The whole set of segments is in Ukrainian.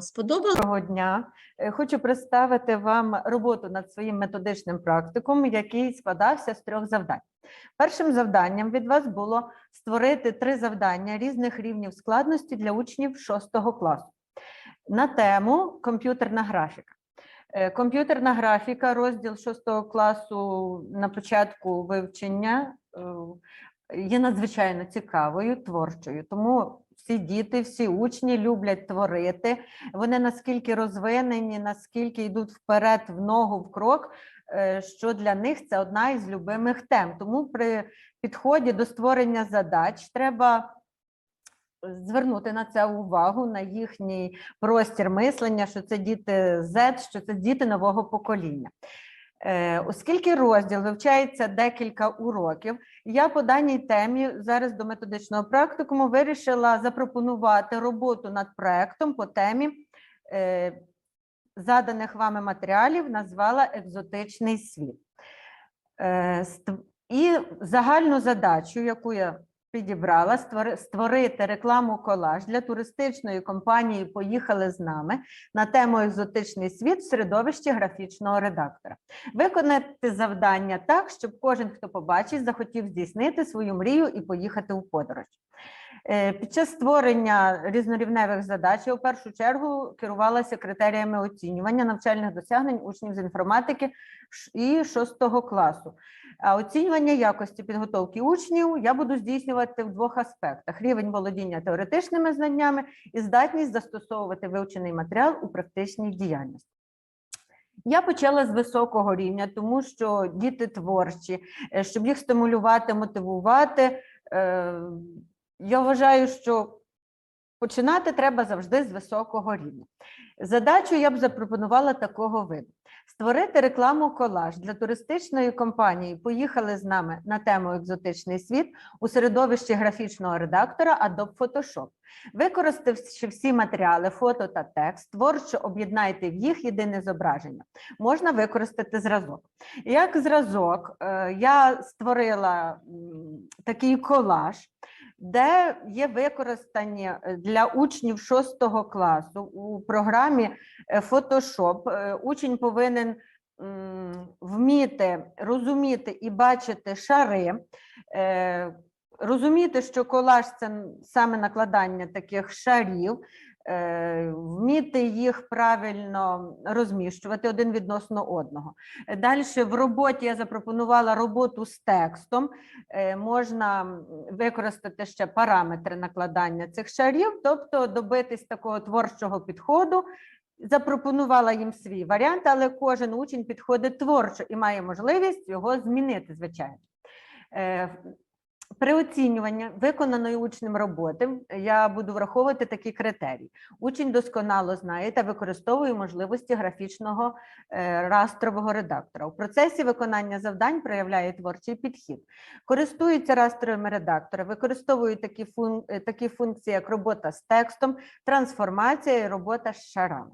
сподобалось. Доброго дня. Е, Хочу представити вам роботу над своїм методичним практикум, який складався з трьох завдань. Першим завданням від вас було створити три завдання різних рівнів складності для учнів 6 класу на тему комп'ютерна графіка. Е, Комп'ютерна графіка, розділ 6 класу на початку вивчення е, є надзвичайно цікавою, творчою. Тому всі діти, всі учні люблять творити. Вони наскільки розвинені, наскільки йдуть вперед в ногу, в крок, е, що для них це одна із любимих тем. Тому при підході до створення задач треба звернути на це увагу, на їхній простір мислення, що це діти Z, що це діти нового покоління. Е, Оскільки розділ вивчається декілька уроків, я по даній темі зараз до методичного практикуму вирішила запропонувати роботу над проектом по темі е, заданих вами матеріалів, назвала екзотичний світ. Е, І загальну задачу, яку я підібрала, створи- створити рекламу колаж для туристичної компанії Поїхали з нами на тему екзотичний світ в середовищі графічного редактора. Виконати завдання так, щоб кожен, хто побачить, захотів здійснити свою мрію і поїхати у подорож. Е, Під час створення різнорівневих задач я в першу чергу керувалася критеріями оцінювання навчальних досягнень учнів з інформатики і 6 класу. А оцінювання якості підготовки учнів я буду здійснювати в двох аспектах: рівень володіння теоретичними знаннями і здатність застосовувати вивчений матеріал у практичній діяльності. Я почала з високого рівня, тому що діти творчі, е, щоб їх стимулювати, мотивувати. Я вважаю, що починати треба завжди з високого рівня. Задачу я б запропонувала такого виду: створити рекламу колаж для туристичної компанії. Поїхали з нами на тему екзотичний світ у середовищі графічного редактора Adobe Photoshop. Використавши всі матеріали, фото та текст, творчо об'єднайте в їх єдине зображення. Можна використати зразок. Як зразок, е, я створила такий колаж, де є використані е, для учнів 6 класу у програмі е, Photoshop. Е, Учень повинен вміти розуміти і бачити шари. Розуміти, що колаж це саме накладання таких шарів, вміти їх правильно розміщувати один відносно одного. Далі в роботі я запропонувала роботу з текстом. Е, Можна використати ще параметри накладання цих шарів, тобто добитись такого творчого підходу. Запропонувала їм свій варіант, але кожен учень підходить творчо і має можливість його змінити, звичайно. Е, При оцінюванні виконаної учнем роботи я буду враховувати такі критерії. Учень досконало знає та використовує можливості графічного е, растрового редактора. У процесі виконання завдань проявляє творчий підхід. Користуються растровими редактора, використовують такі, фун... е, такі функції, як робота з текстом, трансформація і робота з шарами.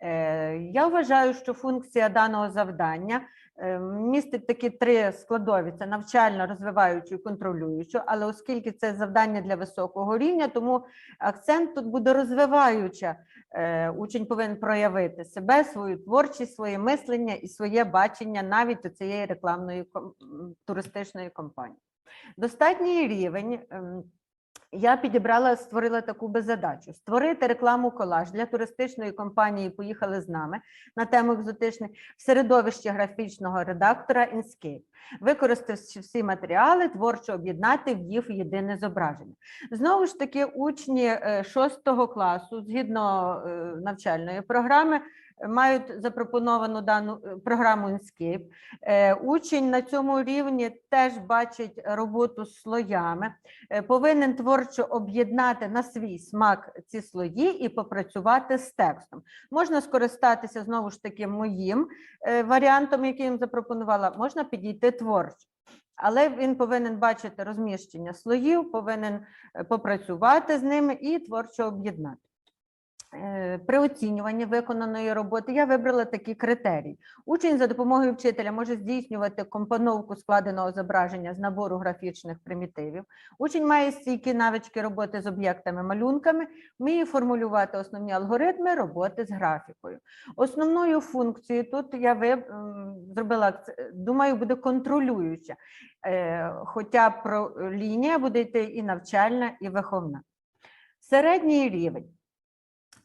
Е, Я вважаю, що функція даного завдання е, містить такі три складові: це навчально, розвиваючу і контролюючу. Але оскільки це завдання для високого рівня, тому акцент тут буде розвиваюча. Е, Учень повинен проявити себе, свою творчість, своє мислення і своє бачення навіть у цієї рекламної туристичної компанії. Достатній рівень. Я підібрала, створила таку би задачу: створити рекламу колаж для туристичної компанії Поїхали з нами на тему екзотичний в середовищі графічного редактора Inkscape, використавши всі матеріали, творчо об'єднати в їх єдине зображення. Знову ж таки, учні 6 класу, згідно е, навчальної програми, е, мають запропоновану дану е, програму Inkscape. Е, Учень на цьому рівні теж бачить роботу з слоями, е, повинен творчо об'єднати на свій смак ці слої і попрацювати з текстом. Можна скористатися знову ж таки моїм варіантом, який їм запропонувала, можна підійти творчо. Але він повинен бачити розміщення слоїв, повинен попрацювати з ними і творчо об'єднати. Е, При оцінюванні виконаної роботи я вибрала такі критерії. Учень за допомогою вчителя може здійснювати компоновку складеного зображення з набору графічних примітивів. Учень має стійкі навички роботи з об'єктами, малюнками, вміє формулювати основні алгоритми роботи з графікою. Основною функцією тут я виб- зробила, думаю, буде контролююча, Е, хоча про лінія буде йти і навчальна, і виховна. Середній рівень.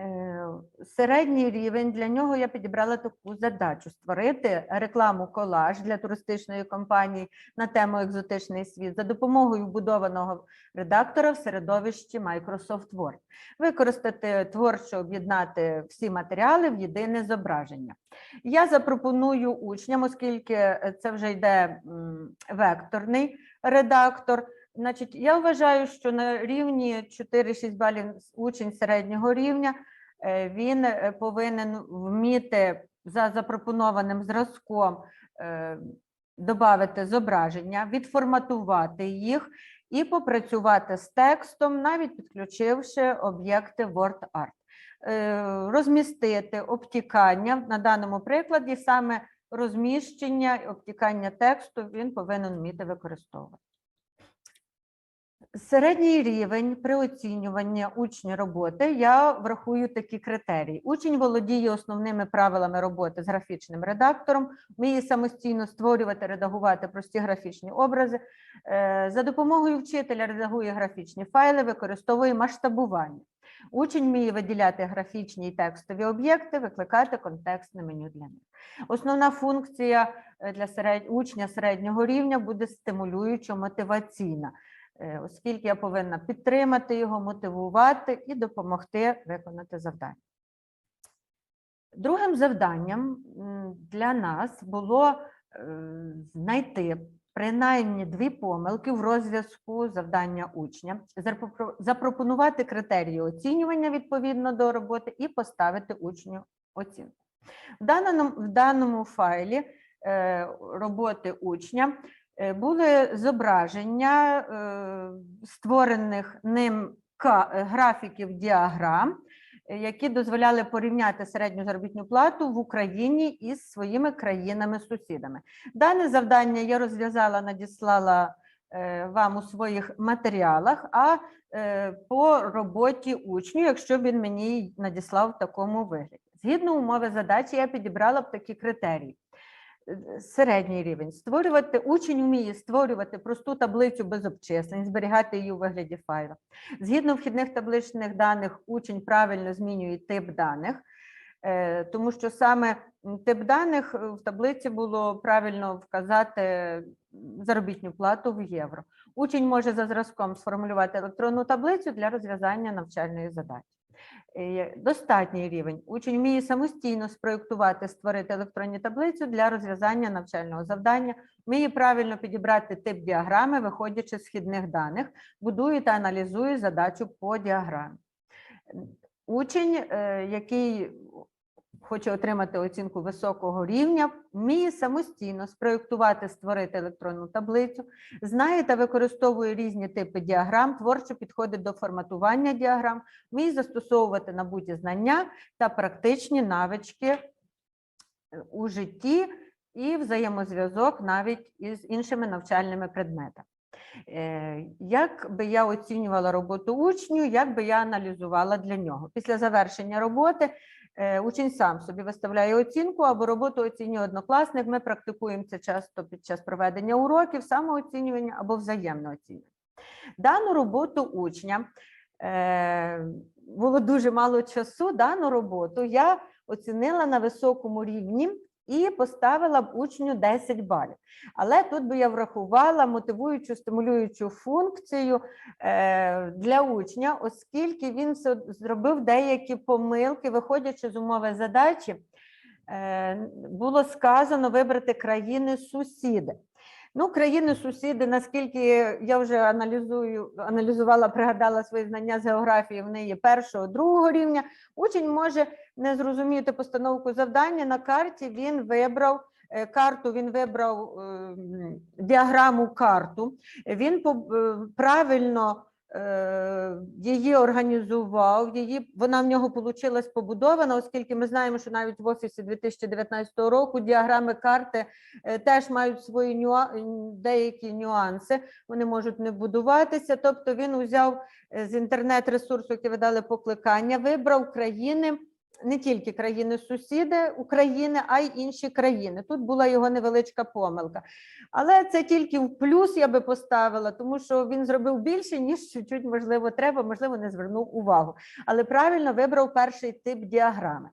Е, Середній рівень для нього я підібрала таку задачу: створити рекламу колаж для туристичної компанії на тему екзотичний світ за допомогою вбудованого редактора в середовищі Microsoft Word, використати творчо об'єднати всі матеріали в єдине зображення. Я запропоную учням, оскільки це вже йде векторний редактор. Значить, я вважаю, що на рівні 4-6 балів учень середнього рівня е, він е, повинен вміти за запропонованим зразком е, додати зображення, відформатувати їх і попрацювати з текстом, навіть підключивши об'єкти WordArt. Розмістити обтікання на даному прикладі саме розміщення і обтікання тексту він повинен вміти використовувати. Середній рівень при оцінюванні учня роботи я врахую такі критерії. Учень володіє основними правилами роботи з графічним редактором, вміє самостійно створювати, редагувати прості графічні образи. Е, За допомогою вчителя редагує графічні файли, використовує масштабування. Учень вміє виділяти графічні і текстові об'єкти, викликати контекстне меню для них. Основна функція е, для серед... учня середнього рівня буде стимулюючо-мотиваційна е, оскільки я повинна підтримати його, мотивувати і допомогти виконати завдання. Другим завданням для нас було е, знайти принаймні дві помилки в розв'язку завдання учня, запропонувати критерії оцінювання відповідно до роботи і поставити учню оцінку. В даному, в даному файлі е, роботи учня е, були зображення е, створених ним е, графіків діаграм, е, які дозволяли порівняти середню заробітну плату в Україні із своїми країнами-сусідами. Дане завдання я розв'язала, надіслала е, вам у своїх матеріалах, а е, по роботі учню, якщо він мені надіслав в такому вигляді. Згідно умови задачі, я підібрала б такі критерії. Середній рівень. Створювати учень вміє створювати просту таблицю без обчислень, зберігати її у вигляді файлу. Згідно вхідних табличних даних, учень правильно змінює тип даних, е, тому що саме тип даних е, в таблиці було правильно вказати заробітну плату в євро. Учень може за зразком сформулювати електронну таблицю для розв'язання навчальної задачі. Е, Достатній рівень. Учень вміє самостійно спроєктувати, створити електронні таблицю для розв'язання навчального завдання, вміє правильно підібрати тип діаграми, виходячи з східних даних, будує та аналізує задачу по діаграмі. Учень, е, який хоче отримати оцінку високого рівня, вміє самостійно спроєктувати, створити електронну таблицю, знає та використовує різні типи діаграм, творчо підходить до форматування діаграм, вміє застосовувати набуті знання та практичні навички е, у житті і взаємозв'язок навіть із іншими навчальними предметами. Е, Як би я оцінювала роботу учню, як би я аналізувала для нього? Після завершення роботи учень сам собі виставляє оцінку або роботу оцінює однокласник. Ми практикуємо це часто під час проведення уроків, самооцінювання або взаємне оцінювання. Дану роботу учня е, було дуже мало часу. Дану роботу я оцінила на високому рівні і поставила б учню 10 балів. Але тут би я врахувала мотивуючу, стимулюючу функцію е, для учня, оскільки він зробив деякі помилки, виходячи з умови задачі, е, було сказано вибрати країни сусіди. Ну, країни-сусіди, наскільки я вже аналізую, аналізувала, пригадала свої знання з географії, вони є першого, другого рівня. Учень може не зрозуміти постановку завдання на карті. Він вибрав е, карту, він вибрав е, діаграму карту. Він е, правильно її організував, її, вона в нього вийшла побудована, оскільки ми знаємо, що навіть в офісі 2019 року діаграми карти е, теж мають свої нюа... деякі нюанси, вони можуть не будуватися. Тобто він узяв е, з інтернет-ресурсу, який видали покликання, вибрав країни. Не тільки країни-сусіди України, а й інші країни. Тут була його невеличка помилка. Але це тільки в плюс я би поставила, тому що він зробив більше, ніж чуть-чуть, можливо, треба, можливо, не звернув увагу. Але правильно вибрав перший тип діаграми.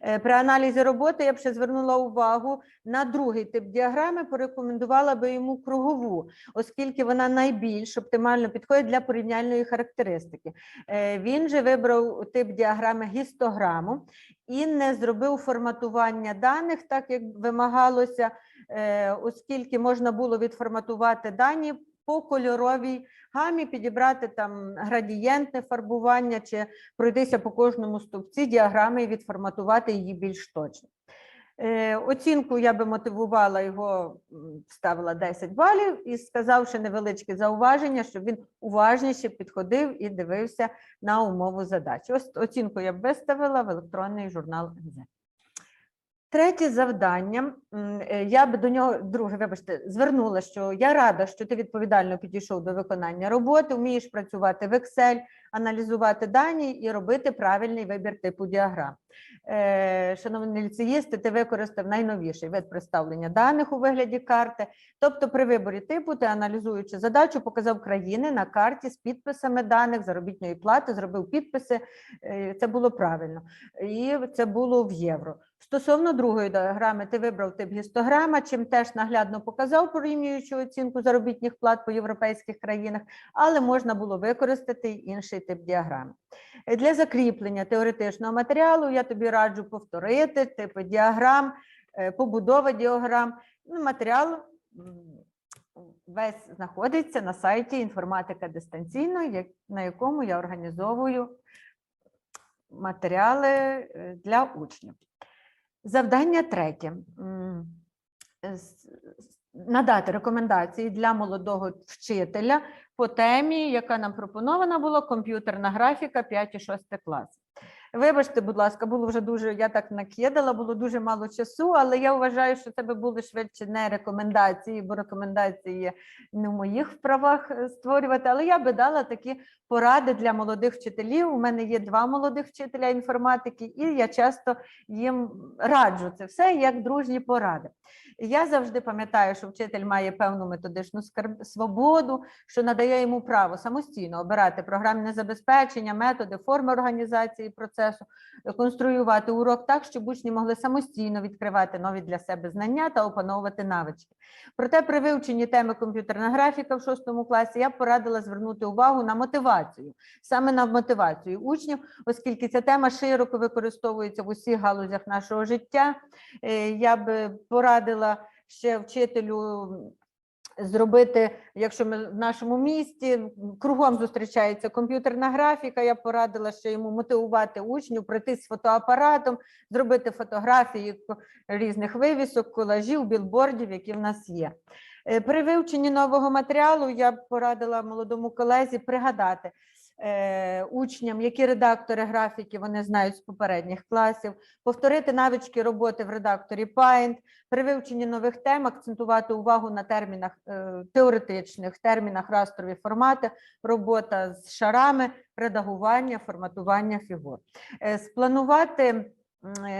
Е, При аналізі роботи я б ще звернула увагу на другий тип діаграми, порекомендувала би йому кругову, оскільки вона найбільш оптимально підходить для порівняльної характеристики. Е, Він же вибрав тип діаграми гістограму і не зробив форматування даних так, як вимагалося, е, оскільки можна було відформатувати дані по кольоровій гамі, підібрати там градієнтне фарбування чи пройтися по кожному стовпці діаграми і відформатувати її більш точно. Е, Оцінку я би мотивувала його, ставила 10 балів і сказавши невеличке зауваження, щоб він уважніше підходив і дивився на умову задачі. Ось оцінку я б виставила в електронний журнал НЗ. Третє завдання. е, Я б до нього, друге, вибачте, звернула, що я рада, що ти відповідально підійшов до виконання роботи, вмієш працювати в Excel, аналізувати дані і робити правильний вибір типу діаграм. Е, Шановні ліцеїсти, ти використав найновіший вид представлення даних у вигляді карти. Тобто, при виборі типу, ти аналізуючи задачу, показав країни на карті з підписами даних заробітної плати, зробив підписи. е, Це було правильно, і це було в євро. Стосовно другої діаграми, ти вибрав тип гістограма, чим теж наглядно показав порівнюючу оцінку заробітних плат по європейських країнах, але можна було використати інший тип діаграми. Для закріплення теоретичного матеріалу я тобі раджу повторити типи діаграм, е, побудова діаграм. Ну, Матеріал весь знаходиться на сайті інформатика дистанційно, на якому я організовую матеріали е, для учнів. Завдання третє. Надати рекомендації для молодого вчителя по темі, яка нам пропонована була комп'ютерна графіка 5-6 клас. Вибачте, будь ласка, було вже дуже, я так накидала, було дуже мало часу, але я вважаю, що це були швидше не рекомендації, бо рекомендації не в моїх вправах е, створювати. Але я би дала такі поради для молодих вчителів. У мене є два молодих вчителя інформатики, і я часто їм раджу це все як дружні поради. Я завжди пам'ятаю, що вчитель має певну методичну свободу, що надає йому право самостійно обирати програмне забезпечення, методи, форми організації процесу, е, конструювати урок так, щоб учні могли самостійно відкривати нові для себе знання та опановувати навички. Проте при вивченні теми комп'ютерна графіка в шостому класі я б порадила звернути увагу на мотивацію, саме на мотивацію учнів, оскільки ця тема широко використовується в усіх галузях нашого життя. Е, Я би порадила ще вчителю зробити, якщо ми в нашому місті кругом зустрічається комп'ютерна графіка, я порадила ще йому мотивувати учнів, прийти з фотоапаратом, зробити фотографії різних вивісок, колажів, білбордів, які в нас є. Е, При вивченні нового матеріалу я порадила молодому колезі пригадати е, учням, які редактори графіки вони знають з попередніх класів, повторити навички роботи в редакторі Paint, при вивченні нових тем акцентувати увагу на термінах е, теоретичних, термінах растрові формати, робота з шарами, редагування, форматування фігур. Е, Спланувати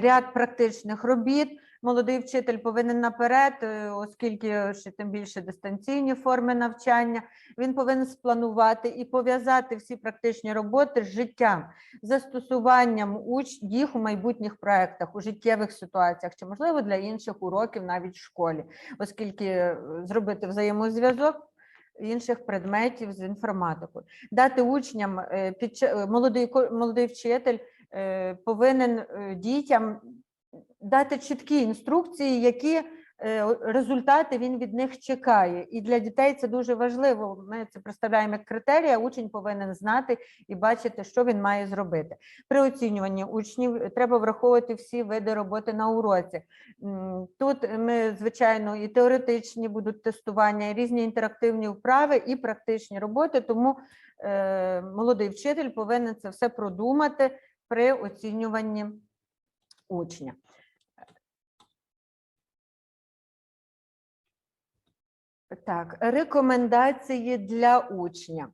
ряд практичних робіт. Молодий вчитель повинен наперед, е, оскільки ще тим більше дистанційні форми навчання. Він повинен спланувати і пов'язати всі практичні роботи з життям, застосуванням уч їх у майбутніх проектах, у життєвих ситуаціях, чи можливо для інших уроків навіть в школі, оскільки е, зробити взаємозв'язок. Інших предметів з інформатикою дати учням е, під молодий молодий вчитель повинен дітям дати чіткі інструкції, які е, результати він від них чекає. І для дітей це дуже важливо. Ми це представляємо як критерій, а учень повинен знати і бачити, що він має зробити. При оцінюванні учнів треба враховувати всі види роботи на уроці. Тут ми, звичайно, і теоретичні будуть тестування, і різні інтерактивні вправи, і практичні роботи. Тому е, молодий вчитель повинен це все продумати при оцінюванні учня. Так, рекомендації для учня.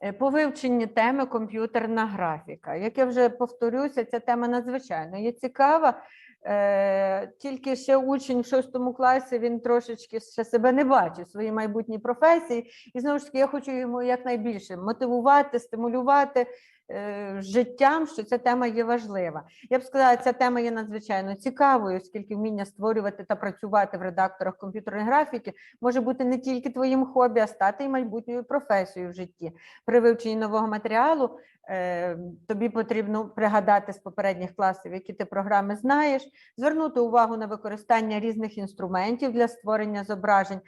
Е, По вивченні теми комп'ютерна графіка. Як я вже повторюся, ця тема надзвичайно є цікава. Е, Тільки ще учень в шостому класі він трошечки ще себе не бачить в своїй майбутній професії. І знову ж таки, я хочу йому якнайбільше мотивувати, стимулювати життям, що ця тема є важлива. Я б сказала, ця тема є надзвичайно цікавою, оскільки вміння створювати та працювати в редакторах комп'ютерної графіки може бути не тільки твоїм хобі, а стати і майбутньою професією в житті. При вивченні нового матеріалу е, тобі потрібно пригадати з попередніх класів, які ти програми знаєш, звернути увагу на використання різних інструментів для створення зображень.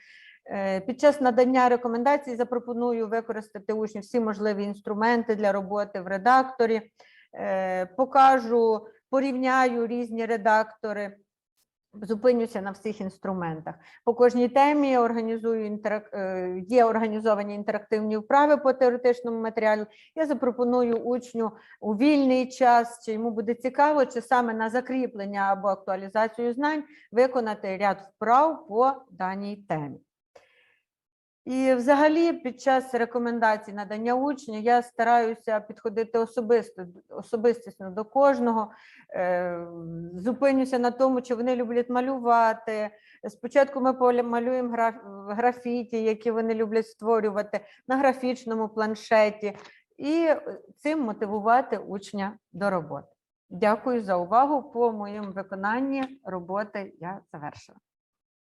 Е, Під час надання рекомендацій запропоную використати учню всі можливі інструменти для роботи в редакторі. Е, Покажу, порівняю різні редактори. Зупинюся на всіх інструментах. По кожній темі організую інтерак... е, є організовані інтерактивні вправи по теоретичному матеріалу. Я запропоную учню у вільний час, чи йому буде цікаво, чи саме на закріплення або актуалізацію знань виконати ряд вправ по даній темі. І взагалі під час рекомендацій надання учню я стараюся підходити особисто, особистісно до кожного, е, зупинюся на тому, чи вони люблять малювати. Спочатку ми малюємо граф- графіті, які вони люблять створювати на графічному планшеті, і цим мотивувати учня до роботи. Дякую за увагу. По моєму виконанні роботи я завершила.